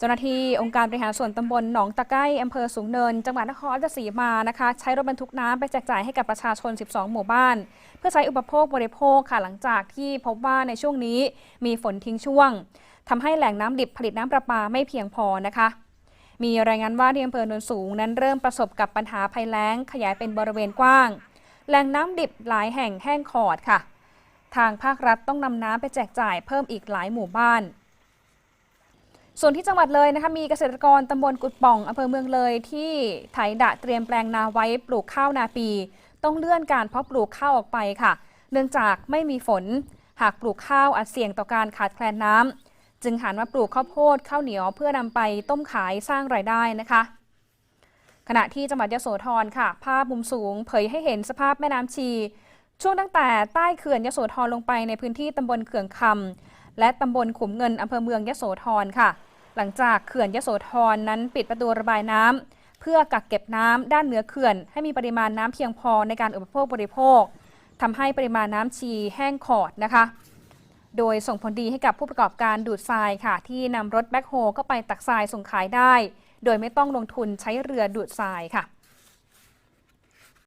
เจ้าหน้าที่องค์การบริหารส่วนตำบลหนองตะไก้อำเภอสูงเนิน จังหวัดนครราชสีมานะคะ ใช้รถบรรทุกน้ำไปแจกจ่ายให้กับประชาชน 12 หมู่บ้าน เพื่อใช้อุปโภคบริโภคค่ะหลังจากที่พบว่าในช่วงนี้มีฝนทิ้งช่วงทำให้แหล่งน้ำดิบผลิตน้ำประปาไม่เพียงพอนะคะมีรายงานว่าที่อำเภอโนนสูงนั้นเริ่มประสบกับปัญหาภัยแล้ง ขยายเป็นบริเวณกว้าง แหล่งน้ำดิบหลายแห่งแห้งขอดค่ะ ทางภาครัฐต้องนำน้ำไปแจกจ่ายเพิ่มอีกหลายหมู่บ้าน ส่วนที่จังหวัดเลยนะคะมีเกษตรกรตำบลกุดป่องอำเภอเมืองเลย ที่ไถดะเตรียมแปลงนาไว้ปลูกข้าวนาปี ต้องเลื่อนการเพาะปลูกข้าวออกไปค่ะ เนื่องจากไม่มีฝน หากปลูกข้าวอาจเสี่ยงต่อการขาดแคลนน้ำจึงหันมาปลูกข้าวโพดข้าวเหนียวเพื่อนำไปต้มขายสร้างรายได้นะคะ ขณะที่จังหวัดยโสธรค่ะ ภาพมุมสูง เผยให้เห็นสภาพแม่น้ำชี ช่วงตั้งแต่ใต้เขื่อนยโสธรลงไปในพื้นที่ตำบลเขื่องคำและตำบลขุมเงินอำเภอเมืองยโสธรค่ะ หลังจากเขื่อนยโสธรนั้นปิดประตูระบายน้ำเพื่อกักเก็บน้ำด้านเหนือเขื่อน ให้มีปริมาณน้ำเพียงพอในการอุปโภคบริโภคทำให้ปริมาณน้ำชีแห้งขอดนะคะ โดยส่งผลดีให้กับผู้ประกอบการดูดทรายค่ะ ที่นำรถแบ็คโฮเข้าไปตักทรายส่งขายได้ โดยไม่ต้องลงทุนใช้เรือดูดทรายค่ะ